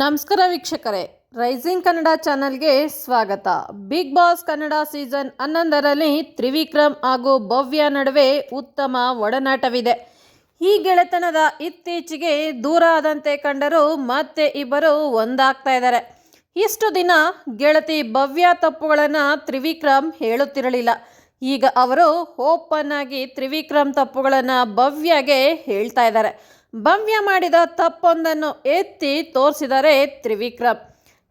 ನಮಸ್ಕಾರ ವೀಕ್ಷಕರೇ. ರೈಸಿಂಗ್ ಕನ್ನಡ ಚಾನೆಲ್ಗೆ ಸ್ವಾಗತ. ಬಿಗ್ ಬಾಸ್ ಕನ್ನಡ ಸೀಸನ್ ಹನ್ನೊಂದರಲ್ಲಿ ತ್ರಿವಿಕ್ರಮ್ ಹಾಗೂ ಭವ್ಯ ನಡುವೆ ಉತ್ತಮ ಒಡನಾಟವಿದೆ. ಈ ಗೆಳೆತನದ ಇತ್ತೀಚೆಗೆ ದೂರ ಆದಂತೆ ಕಂಡರೂ ಮತ್ತೆ ಇಬ್ಬರು ಒಂದಾಗ್ತಾ ಇದ್ದಾರೆ. ಇಷ್ಟು ದಿನ ಗೆಳತಿ ಭವ್ಯ ತಪ್ಪುಗಳನ್ನು ತ್ರಿವಿಕ್ರಮ್ ಹೇಳುತ್ತಿರಲಿಲ್ಲ. ಈಗ ಅವರು ಓಪನ್ ಆಗಿ ತ್ರಿವಿಕ್ರಮ್ ತಪ್ಪುಗಳನ್ನು ಭವ್ಯಗೆ ಹೇಳ್ತಾ ಇದ್ದಾರೆ. ಭವ್ಯ ಮಾಡಿದ ತಪ್ಪೊಂದನ್ನು ಎತ್ತಿ ತೋರಿಸಿದರೆ ತ್ರಿವಿಕ್ರಮ್.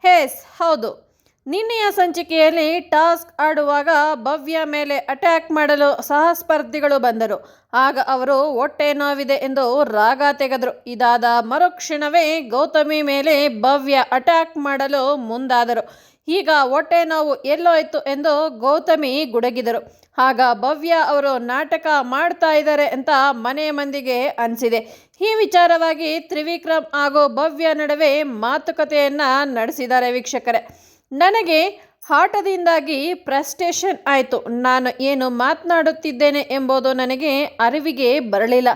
ಹೇಸ್, ಹೌದು. ನಿನ್ನೆಯ ಸಂಚಿಕೆಯಲ್ಲಿ ಟಾಸ್ಕ್ ಆಡುವಾಗ ಭವ್ಯ ಮೇಲೆ ಅಟ್ಯಾಕ್ ಮಾಡಲು ಸಹ ಸ್ಪರ್ಧಿಗಳು ಬಂದರು. ಆಗ ಅವರು, ಹೊಟ್ಟೆ ನೋವಿದೆ ಎಂದು ರಾಗ ತೆಗೆದರು. ಇದಾದ ಮರುಕ್ಷಣವೇ ಗೌತಮಿ ಮೇಲೆ ಭವ್ಯ ಅಟ್ಯಾಕ್ ಮಾಡಲು ಮುಂದಾದರು. ಈಗ ಹೊಟ್ಟೆ ನೋವು ಎಲ್ಲೋಯ್ತು ಎಂದು ಗೌತಮಿ ಗುಡಗಿದರು. ಆಗ ಭವ್ಯ ಅವರು ನಾಟಕ ಮಾಡ್ತಾ ಇದ್ದಾರೆ ಅಂತ ಮನೆ ಮಂದಿಗೆ ಅನಿಸಿದೆ. ಈ ವಿಚಾರವಾಗಿ ತ್ರಿವಿಕ್ರಮ್ ಹಾಗೂ ಭವ್ಯ ನಡುವೆ ಮಾತುಕತೆಯನ್ನು ನಡೆಸಿದ್ದಾರೆ ವೀಕ್ಷಕರೇ. ನನಗೆ ಆಟದಿಂದಾಗಿ ಪ್ರಸ್ಟೇಷನ್ ಆಯಿತು. ನಾನು ಏನು ಮಾತನಾಡುತ್ತಿದ್ದೇನೆ ಎಂಬುದು ನನಗೆ ಅರಿವಿಗೆ ಬರಲಿಲ್ಲ.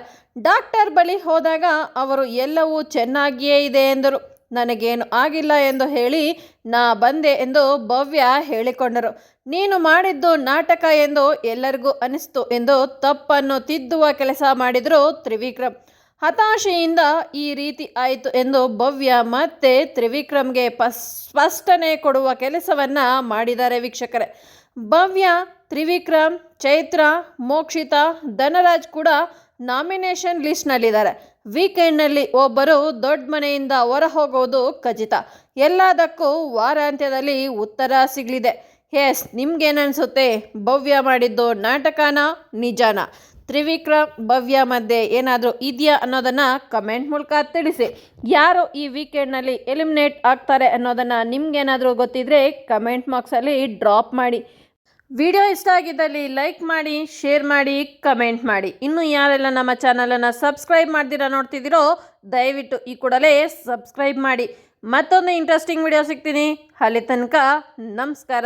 ಡಾಕ್ಟರ್ ಬಳಿ ಹೋದಾಗ ಅವರು ಎಲ್ಲವೂ ಚೆನ್ನಾಗಿಯೇ ಇದೆ ಎಂದರು. ನನಗೇನು ಆಗಿಲ್ಲ ಎಂದು ಹೇಳಿ ನಾ ಬಂದೆ ಎಂದು ಭವ್ಯ ಹೇಳಿಕೊಂಡರು. ನೀನು ಮಾಡಿದ್ದು ನಾಟಕ ಎಂದು ಎಲ್ಲರಿಗೂ ಅನಿಸ್ತು ಎಂದು ತಪ್ಪನ್ನು ತಿದ್ದುವ ಕೆಲಸ ಮಾಡಿದರು ತ್ರಿವಿಕ್ರಮ್. ಹತಾಶೆಯಿಂದ ಈ ರೀತಿ ಆಯಿತು ಎಂದು ಭವ್ಯ ಮತ್ತೆ ತ್ರಿವಿಕ್ರಮ್ಗೆ ಸ್ಪಷ್ಟನೆ ಕೊಡುವ ಕೆಲಸವನ್ನು ಮಾಡಿದ್ದಾರೆ ವೀಕ್ಷಕರೇ. ಭವ್ಯ, ತ್ರಿವಿಕ್ರಮ್, ಚೈತ್ರ, ಮೋಕ್ಷಿತಾ, ಧನರಾಜ್ ಕೂಡ ನಾಮಿನೇಷನ್ ಲಿಸ್ಟ್ನಲ್ಲಿದ್ದಾರೆ. ವೀಕೆಂಡ್ನಲ್ಲಿ ಒಬ್ಬರು ದೊಡ್ಡ ಮನೆಯಿಂದ ಹೊರ ಹೋಗೋದು ಖಚಿತ. ಎಲ್ಲದಕ್ಕೂ ವಾರಾಂತ್ಯದಲ್ಲಿ ಉತ್ತರ ಸಿಗಲಿದೆ. ಎಸ್, ನಿಮ್ಗೇನನ್ಸುತ್ತೆ? ಭವ್ಯ ಮಾಡಿದ್ದು ನಾಟಕನ, ನಿಜಾನ? ತ್ರಿವಿಕ್ರಮ್ ಭವ್ಯ ಮಧ್ಯೆ ಏನಾದರೂ ಇದೆಯಾ ಅನ್ನೋದನ್ನು ಕಮೆಂಟ್ ಮೂಲಕ ತಿಳಿಸಿ. ಯಾರು ಈ ವೀಕೆಂಡ್ನಲ್ಲಿ ಎಲಿಮಿನೇಟ್ ಆಗ್ತಾರೆ ಅನ್ನೋದನ್ನು ನಿಮ್ಗೇನಾದರೂ ಗೊತ್ತಿದ್ರೆ ಕಮೆಂಟ್ ಬಾಕ್ಸಲ್ಲಿ ಡ್ರಾಪ್ ಮಾಡಿ. ವಿಡಿಯೋ ಇಷ್ಟ ಆಗಿದ್ದಲ್ಲಿ ಲೈಕ್ ಮಾಡಿ, ಶೇರ್ ಮಾಡಿ, ಕಮೆಂಟ್ ಮಾಡಿ. ಇನ್ನು ಯಾರೆಲ್ಲ ನಮ್ಮ ಚಾನಲನ್ನು ಸಬ್ಸ್ಕ್ರೈಬ್ ಮಾಡ್ದಿರಾ ನೋಡ್ತಿದ್ದೀರೋ, ದಯವಿಟ್ಟು ಈ ಕೂಡಲೇ ಸಬ್ಸ್ಕ್ರೈಬ್ ಮಾಡಿ. ಮತ್ತೊಂದು ಇಂಟ್ರೆಸ್ಟಿಂಗ್ ವಿಡಿಯೋ ಸಿಗ್ತೀನಿ. ಅಲ್ಲಿ ತನಕ ನಮಸ್ಕಾರ.